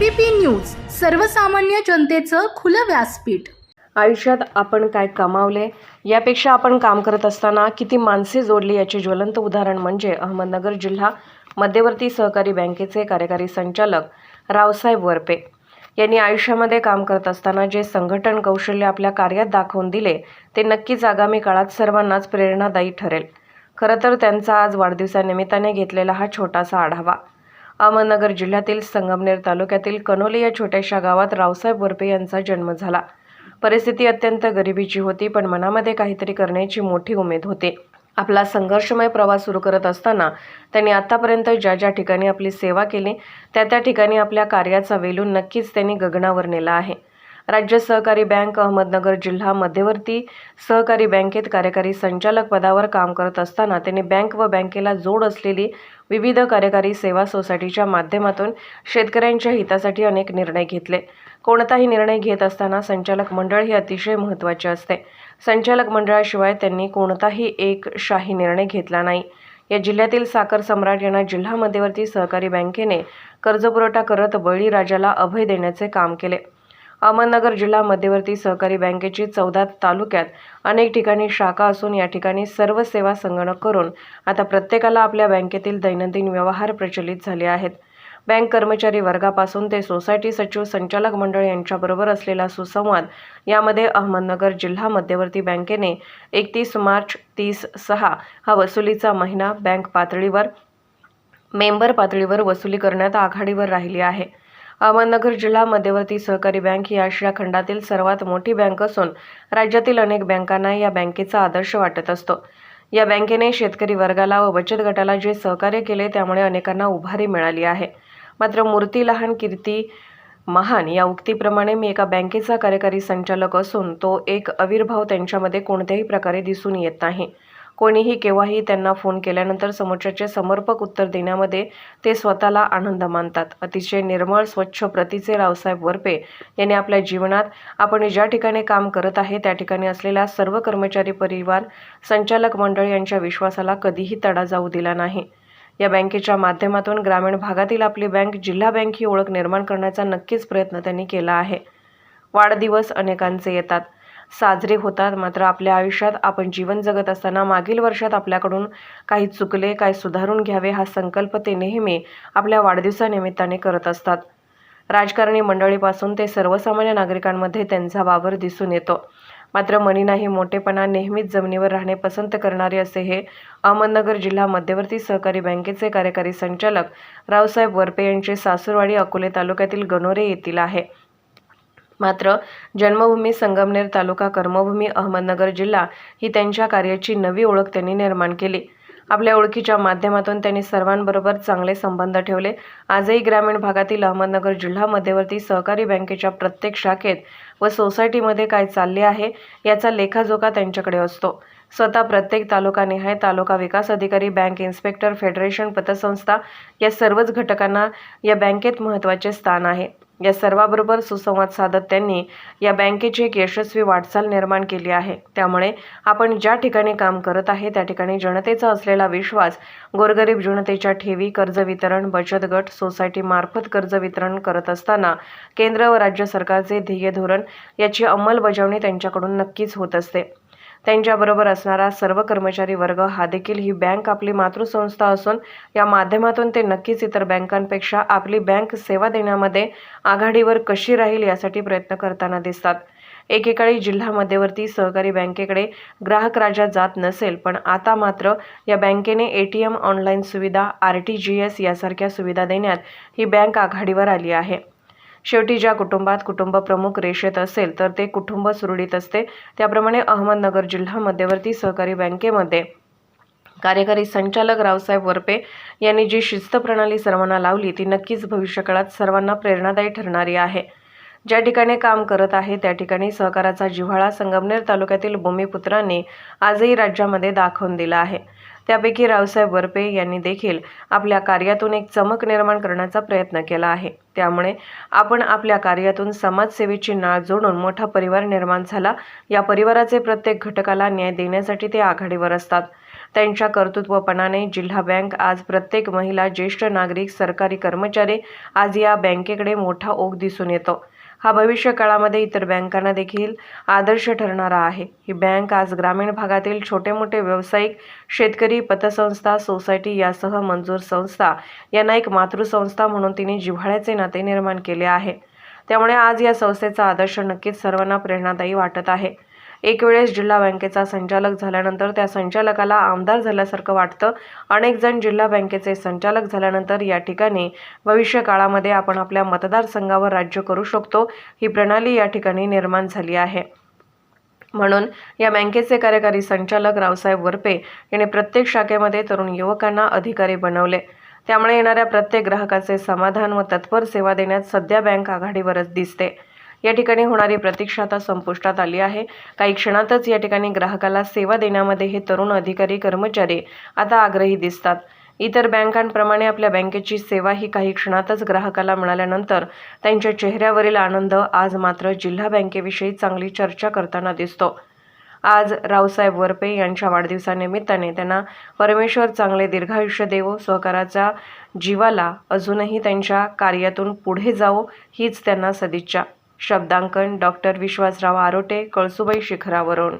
ABP news सर्वसामान्य जनतेचं खुलं व्यासपीठ. आयुष्यात आपण काय कमावले यापेक्षा आपण काम करत असताना किती माणसे जोडली याचे ज्वलंत उदाहरण म्हणजे अहमदनगर जिल्हा मध्यवर्ती सहकारी बँकेचे कार्यकारी संचालक रावसाहेब वरपे. यांनी आयुष्यामध्ये काम करत असताना जे संघटन कौशल्य आपल्या कार्यात दाखवून दिले ते नक्कीच आगामी काळात सर्वांनाच प्रेरणादायी ठरेल. खरं तर त्यांचा आज वाढदिवसानिमित्ताने घेतलेला हा छोटासा आढावा. अहमदनगर जिल्ह्यातील संगमनेर तालुक्यातील कनोली या छोट्याशा गावात रावसाहेब वरपे यांचा जन्म झाला. परिस्थिती अत्यंत गरिबीची होती पण मनामध्ये काहीतरी करण्याची मोठी उमेद होती. आपला संघर्षमय प्रवास सुरू करत असताना त्यांनी आतापर्यंत ज्या ज्या ठिकाणी आपली सेवा केली त्या त्या ठिकाणी आपल्या कार्याचा वेलून नक्कीच त्यांनी गगनावर नेला आहे. राज्य सहकारी बँक अहमदनगर जिल्हा मध्यवर्ती सहकारी बँकेत कार्यकारी संचालक पदावर काम करत असताना त्यांनी बँक व बँकेला जोड असलेली विविध कार्यकारी सेवा सोसायटीच्या माध्यमातून शेतकऱ्यांच्या हितासाठी अनेक निर्णय घेतले. कोणताही निर्णय घेत असताना संचालक मंडळ हे अतिशय महत्त्वाचे असते. संचालक मंडळाशिवाय त्यांनी कोणताही एक शाही निर्णय घेतला नाही. या जिल्ह्यातील साखर सम्राट यांना जिल्हा मध्यवर्ती सहकारी बँकेने कर्जपुरवठा करत बळीराजाला अभय देण्याचे काम केले. अहमदनगर जिल्हा मध्यवर्ती सहकारी बँकेची चौदा तालुक्यात अनेक ठिकाणी शाखा असून या ठिकाणी सर्व सेवा संगणक करून आता प्रत्येकाला आपल्या बँकेतील दैनंदिन व्यवहार प्रचलित झाले आहेत. बँक कर्मचारी वर्गापासून ते सोसायटी सचिव संचालक मंडळ यांच्याबरोबर असलेला सुसंवाद यामध्ये अहमदनगर जिल्हा मध्यवर्ती बँकेने एकतीस मार्च तीस सहा हा वसुलीचा महिना बँक पातळीवर मेंबर पातळीवर वसुली करण्यात आघाडीवर राहिली आहे. अहमदनगर जिल्हा मध्यवर्ती सहकारी बँक ही आशिया खंडातील सर्वात मोठी बँक असून राज्यातील अनेक बँकांना या बँकेचा आदर्श वाटत असतो. या बँकेने शेतकरी वर्गाला व बचत गटाला जे सहकार्य केले त्यामुळे अनेकांना उभारी मिळाली आहे. मात्र मूर्ती लहान कीर्ती महान या उक्तीप्रमाणे मी एका बँकेचा कार्यकारी संचालक असून तो एक आविर्भाव त्यांच्यामध्ये कोणत्याही प्रकारे दिसून येत नाही. कोणीही केव्हाही त्यांना फोन केल्यानंतर समोरच्याचे समर्पक उत्तर देण्यामध्ये ते स्वतःला आनंद मानतात. अतिशय निर्मळ स्वच्छ प्रतीचे रावसाहेब वरपे यांनी आपल्या जीवनात आपण ज्या ठिकाणी काम करत आहे त्या ठिकाणी असलेल्या सर्व कर्मचारी परिवार संचालक मंडळ यांच्या विश्वासाला कधीही तडा जाऊ दिला नाही. या बँकेच्या माध्यमातून ग्रामीण भागातील आपली बँक जिल्हा बँक ही ओळख निर्माण करण्याचा नक्कीच प्रयत्न त्यांनी केला आहे. वाढदिवस अनेकांचे येतात. साजरे होतात. मात्र आपल्या आयुष्यात आपण जीवन जगत असताना मागील वर्षात आपल्याकडून काही चुकले काय सुधारून घ्यावे हा संकल्प ते नेहमी आपल्या वाढदिवसानिमित्ताने करत असतात. राजकारणी मंडळीपासून ते सर्वसामान्य नागरिकांमध्ये त्यांचा वावर दिसून येतो. मात्र मनीनाही मोठेपणा नेहमीच जमिनीवर राहणे पसंत करणारे असे हे अहमदनगर जिल्हा मध्यवर्ती सहकारी बँकेचे कार्यकारी संचालक रावसाहेब वरपे यांचे सासूरवाडी अकोले तालुक्यातील गणोरे येथील आहे. मात्र जन्मभूमी संगमनेर तालुका कर्मभूमी अहमदनगर जिल्हा ही त्यांच्या कार्याची नवी ओळख त्यांनी निर्माण केली. आपल्या ओळखीच्या माध्यमातून त्यांनी सर्वांबरोबर चांगले संबंध ठेवले. आजही ग्रामीण भागातील अहमदनगर जिल्हा मध्यवर्ती सहकारी बँकेच्या प्रत्येक शाखेत व सोसायटीमध्ये काय चालले आहे याचा लेखाजोखा त्यांच्याकडे असतो. स्वतः प्रत्येक तालुकानिहाय तालुका विकास अधिकारी बँक इन्स्पेक्टर फेडरेशन पतसंस्था या सर्वच घटकांना या बँकेत महत्त्वाचे स्थान आहे. या सर्वाबरोबर सुसंवाद साधत त्यांनी या बँकेची एक यशस्वी वाटचाल निर्माण केली आहे. त्यामुळे आपण ज्या ठिकाणी काम करत आहे त्या ठिकाणी जनतेचा असलेला विश्वास गोरगरीब जनतेच्या ठेवी कर्ज वितरण बचत गट सोसायटीमार्फत कर्ज वितरण करत असताना केंद्र व राज्य सरकारचे ध्येय धोरण याची अंमलबजावणी त्यांच्याकडून नक्कीच होत असते. त्यांच्याबरोबर असणारा सर्व कर्मचारी वर्ग हा देखील ही बँक आपली मातृसंस्था असून या माध्यमातून ते नक्कीच इतर बँकांपेक्षा आपली बँक सेवा देण्यामध्ये आघाडीवर कशी राहील यासाठी प्रयत्न करताना दिसतात. एकेकाळी जिल्हा मध्यवर्ती सहकारी बँकेकडे ग्राहक राजा जात नसेल पण आता मात्र या बँकेने ए टी एम ऑनलाईन सुविधा आर टी जी एस यासारख्या सुविधा देण्यात ही बँक आघाडीवर आली आहे. शेवटी ज्या कुटुंबात कुटुंब प्रमुख रेषेत असेल तर ते कुटुंब सुरळीत असते. त्याप्रमाणे अहमदनगर जिल्हा मध्यवर्ती सहकारी बँकेमध्ये कार्यकारी संचालक रावसाहेब वरपे यांनी जी शिस्त प्रणाली सर्वांना लावली ती नक्कीच भविष्यकाळात सर्वांना प्रेरणादायी ठरणारी आहे. ज्या ठिकाणी काम करत आहे त्या ठिकाणी सहकाराचा जिव्हाळा संगमनेर तालुक्यातील भूमिपुत्रांनी आजही राज्यामध्ये दाखवून दिला आहे. त्यापैकी रावसाहेब वरपे यांनी देखील आपल्या कार्यातून एक चमक निर्माण करण्याचा प्रयत्न केला आहे. त्यामुळे आपण आपल्या कार्यातून समाजसेवेची नाळ जोडून मोठा परिवार निर्माण झाला. या परिवाराचे प्रत्येक घटकाला न्याय देण्यासाठी ते आघाडीवर असतात. त्यांच्या कर्तृत्वपणाने जिल्हा बँक आज प्रत्येक महिला ज्येष्ठ नागरिक सरकारी कर्मचारी आज या बँकेकडे मोठा ओघ दिसून येतो. हा भविष्य काळामध्ये इतर बँकांना देखील आदर्श ठरणारा आहे. ही बँक आज ग्रामीण भागातील छोटे मोठे व्यावसायिक शेतकरी पतसंस्था सोसायटी यासह मंजूर संस्था यांना एक मातृसंस्था म्हणून तिने जिव्हाळ्याचे नाते निर्माण केले आहे. त्यामुळे आज या संस्थेचा आदर्श नक्कीच सर्वांना प्रेरणादायी वाटत आहे. एक वेळेस जिल्हा बँकेचा संचालक झाल्यानंतर त्या संचालकाला आमदार झाल्यासारखं वाटतं. अनेक जण जिल्हा बँकेचे संचालक झाल्यानंतर या ठिकाणी भविष्य काळामध्ये आपण आपल्या मतदारसंघावर राज्य करू शकतो. ही प्रणाली या ठिकाणी निर्माण झाली आहे. म्हणून या बँकेचे कार्यकारी संचालक रावसाहेब वरपे यांनी प्रत्येक शाखेमध्ये तरुण युवकांना अधिकारी बनवले. त्यामुळे येणाऱ्या प्रत्येक ग्राहकाचे समाधान व तत्पर सेवा देण्यात सध्या बँक आघाडीवरच दिसते. या ठिकाणी होणारी प्रतीक्षा आता संपुष्टात आली आहे. काही क्षणातच या ठिकाणी ग्राहकाला सेवा देण्यामध्ये हे तरुण अधिकारी कर्मचारी आता आग्रही दिसतात. इतर बँकांप्रमाणे आपल्या बँकेची सेवा ही काही क्षणातच ग्राहकाला मिळाल्यानंतर त्यांच्या चेहऱ्यावरील आनंद आज मात्र जिल्हा बँकेविषयी चांगली चर्चा करताना दिसतो. आज रावसाहेब वरपे यांच्या वाढदिवसानिमित्ताने त्यांना परमेश्वर चांगले दीर्घायुष्य देवो सहकाराच्या जीवाला अजूनही त्यांच्या कार्यातून पुढे जावो हीच त्यांना सदिच्छा. शब्दांकन डॉक्टर विश्वासराव आरोटे कळसुबाई शिखरावरून.